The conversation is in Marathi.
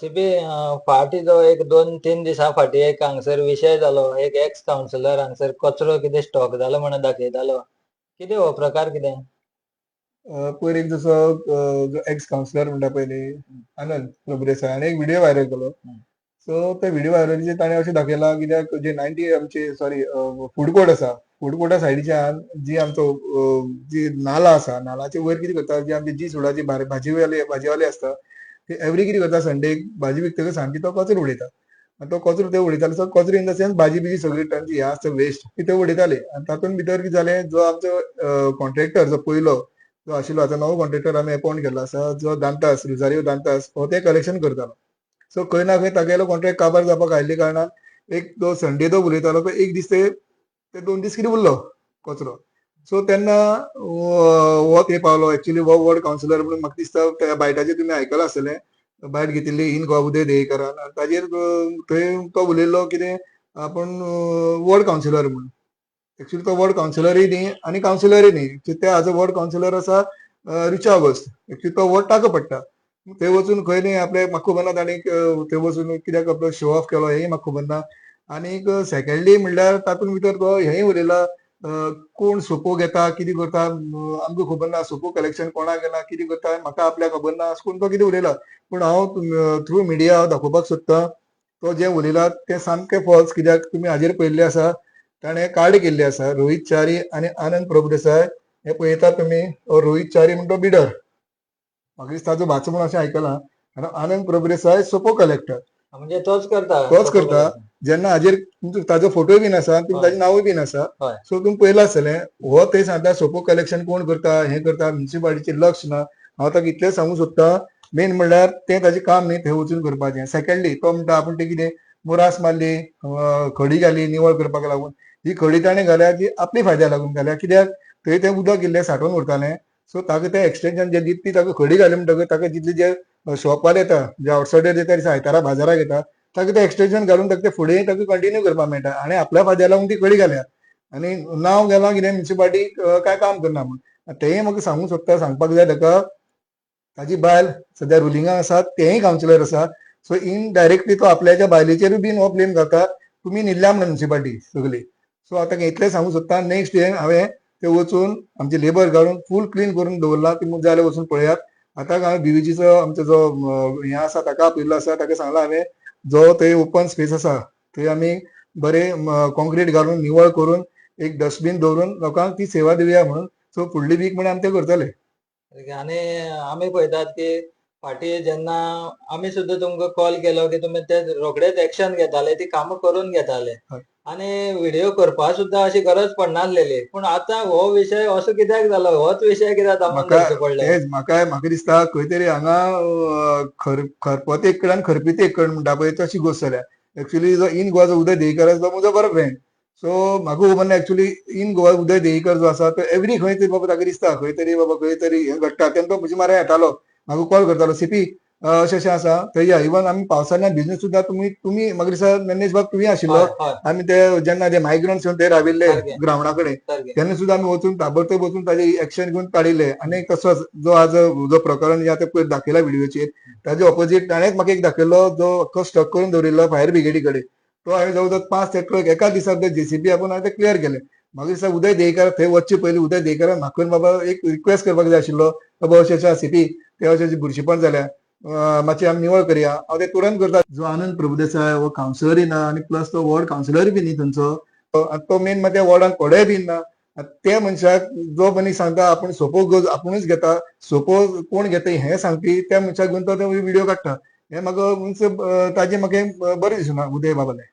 सीबी फाटी जो एक दोन तीन दिसा फाटी एक हांगसर विशय जालो एक एक्स काउन्सिलर हांगसर कचरो कितें स्टॉक जालो म्हणून दाखयतालो कितें हो प्रकार कितें? पयर एक जसो जो एक्स काउन्सिलर म्हणटा पय न्ही आनंद प्रभुदेसाय हाणें एक व्हिडिओ व्हायरल केलो. सो ते व्हिडिओ व्हायरलीचेर ताणें अशें दाखयलां कित्याक जे नायन्टी आमचे सॉरी फूड कोर्ट आसा फूड कोर्टा सायडीच्यान जी आमचो जी नाला आसा नालाचे वयर कितें करता जी आमची जी सोडाची भाजीवाले भाजीवाले आसता ते एवरी कितें करता संडे भाजी विकतकच सामकी तो कचरो उडयता आनी तो कचरो ते उडयताले सो कचरो इन द सेन्स भाजी बिजी सगळी तांची हें आसता वेस्ट ती ते उडयताले आनी तातूंत भितर कितें जालें जो आमचो कॉन्ट्रॅक्टर जो पयलो जो आशिल्लो आतां नवो कॉन्ट्रॅक्टर आमी अपॉइंट केल्लो आसा जो दांतास रुजारियो दांतास हो ते कलेक्शन करतालो सो खंय ना खंय तागेलो कॉन्ट्रॅक्ट काबार जावपाक आयिल्ले कारणान एक तो संडे तो उलयतालो तो एक दीस ते ते दोन दीस कितें उरलो कचरो. सो तेन्ना हो ते पावलो. एक्चुली हो वॉर्ड काउन्सिलर म्हणून म्हाका दिसता त्या बायटाचेर तुमी आयकलां आसतलें भायर घेतिल्ली इन गोवा उदय देकरान आनी ताजेर थंय तो उलयल्लो कितें आपूण वॉर्ड काउन्सिलर म्हूण एक्चुली तो वॉर्ड काउन्सिलरूय न्ही आनी काउन्सिलरूय न्ही. ते हाजो वॉर्ड काउन्सिलर आसा रिचा ऑगस्ट एक्चुली तो वॉर्ड ताका पडटा थंय वचून खंय न्ही आपले म्हाका खबर ना ताणें थंय वचून कित्याक आपलो शो ऑफ केलो हेंय म्हाका खबर ना आनीक सेकेंडली म्हणल्यार तातूंत भितर तो हेंय उलयला कोण सोपो घेता किती करता आमकां खबर ना सोपो कलेक्शन कोणाक घेना कितें करता म्हाका आपल्याक खबर ना कोण तो कितें उलयला पूण हांव थ्रू मिडिया हांव दाखोवपाक सोदतां तो जें उलयला तें सामकें फॉल्स कित्याक तुमी हाजेर पळयल्ले आसा ताणें कार्ड केल्ले आसा रोहीत च्यारी आनी आनंद प्रभुदेसाय हे पळयतात तुमी रोहीत च्यारी म्हणटा तो बिडर म्हाका दिसता ताजो भाचो म्हूण अशें आयकलां आनी आनंद प्रभुदेसाय सोपो कलेक्टर म्हणजे तोच करता. तोच करता. जेन्ना हाजेर तुमचो ताजो फोटोय बीन आसा तुमी हय. ताजें नांवूय बीन आसा हय. सो तुमी पयलां आसतलें हो थंय सांगता सोपो कलेक्शन कोण करता हें करता म्युन्सिपालिटीचेर लक्ष ना. हांव ताका इतलें सांगूंक सोदतां मेन म्हणल्यार तें ताजें काम न्ही थंय वचून करपाचें. सेकंडली तो म्हणटा आपूण तें कितें मुरास मारली अ, खडी घाली निवळ करपाक लागून. ही खडी ताणें घाल्या ती आपली फायद्या लागून घाल्या. कित्याक? थंय तें उदक इल्लें सांठोवन उरतालें सो ताका तें एक्सटेन्शन जें दिता ती ताका खडी घाली म्हणटकच ताका जितले जे शॉपार येता जे आवटसायडर जे ते सायतारा बाजाराक येता ताका तें एक्सटेन्शन घालून ताका तें फुडें ताका कंटिन्यू करपाक मेळटा आनी आपल्या फायद्या लागून ती कडी घाल्या आनी नांव गेलां कितें म्युन्सिपालिटी कांय काम करना म्हूण तेंय म्हाका सांगूंक सोदता सांगपाक जाय ताका ताजी बायल सद्या रुलिंगाक आसा तेंय काउन्सिलर आसा सो इनडायरेक्टली तो आपल्याच्या बायलेचेरूय बीन हो ब्लेम घालता तुमी न्हिदल्या म्हणून म्युन्सिपालिटी सगळी. सो आतां इतलें सांगूंक सोदता नेक्स्ट डे हांवें ते वचून आमचे लेबर घालून फूल क्लीन करून दवरला ती जाल्यार वचून पळयात. आतां हांवें बीवीजीचो आमचो जो हे हें आसा ताका पिल्लो आसा ताका सांगलां हांवें जो थंय ओपन स्पेस आसा थंय आमी बरें कॉन्क्रीट घालून निवळ करून एक डस्टबीन दवरून लोकांक ती सेवा दिवया म्हणून सो फुडली वीक म्हण आमी तें करतले. आनी आमी पळयतात की फाटी जेन्ना आमी सुद्दां तुमकां कॉल केलो की तुमी ते रोखडेच एक्शन घेताले ती कामां करून घेताले. हय. आनी व्हिडिओ करपा सुद्दां अशी गरज पडनासलेली पूण आतां हो विशय असो कित्याक जालो होच विशय कित्याक दामून म्हाका धरचो पडले? तेच म्हाका म्हाका दिसता खंय तरी हांगा अ, खर खरपत एक कड म्हणटा पळय तशी गोश्ट जाल्या. एक्चुली जो इन गोवा जो उदय देयकर आसा तो म्हजो बरो फ्रेंड सो म्हाका खबर ना एक्चुली इन गोवा उदय देयकर जो आसा तो एवरी खंय तरी बाबा ताका दिसता खंय तरी बाबा खंय तरी हें घडटा तेन्ना तो म्हज्या म्हऱ्या येतालो म्हाका कॉल करतालो. सिपी अशें अशें आसा थंय या इवन आमी पावसाळ्यात बिझनेस सुद्दां तुमी तुमी म्हाका दिसता नन्नेश बाब तुमी आशिल्लो आमी ते जेन्ना ते मायग्रंट्स येवन ते राविल्ले. ग्रावंडा कडेन. तेन्ना सुद्दां आमी वचून ताबडतोब वचून ताजे एक्शन घेवन काडिल्ले आनी तसोच जो आज जो प्रकरण जे आतां पयर दाखयला व्हिडिओचेर ताजे ऑपोजीट ताणेंच म्हाका एक दाखयल्लो जो अख्खो स्टक करून दवरिल्लो फायर ब्रिगेडी कडेन तो हांवें जवळ जवळ पांच ते ट्रक एका दिसाक ते जेसीबी आपण हांवें ते क्लियर केले. म्हाका दिसता उदय देयकार थंय वचचे पयलीं उदय देयकारान म्हाका बाबा एक रिक्वेस्ट करपाक जाय आशिल्लो. अशें सिटी सिपी ते अशें बुरशीपण जाल्या अं, मातशें आमी निवळ करया. हांव ते तुरंत करता जो आनंद प्रभुदेसाय हो काउन्सिलरूय ना आनी प्लस तो वॉर्ड काउन्सिलरूय बी न्ही थंयचो तो मेन मागीर त्या वॉर्डान कोडेय बीन ना. त्या मनशाक जो मनीस सांगता आपूण सोपो गज आपुणूच घेता. सोपो कोण घेता हें सांगपी त्या मनशाक घेवन तो व्हिडिओ काडटा हें म्हाका ताजे ताजें म्हाका बरें दिसूना उदय बाबालें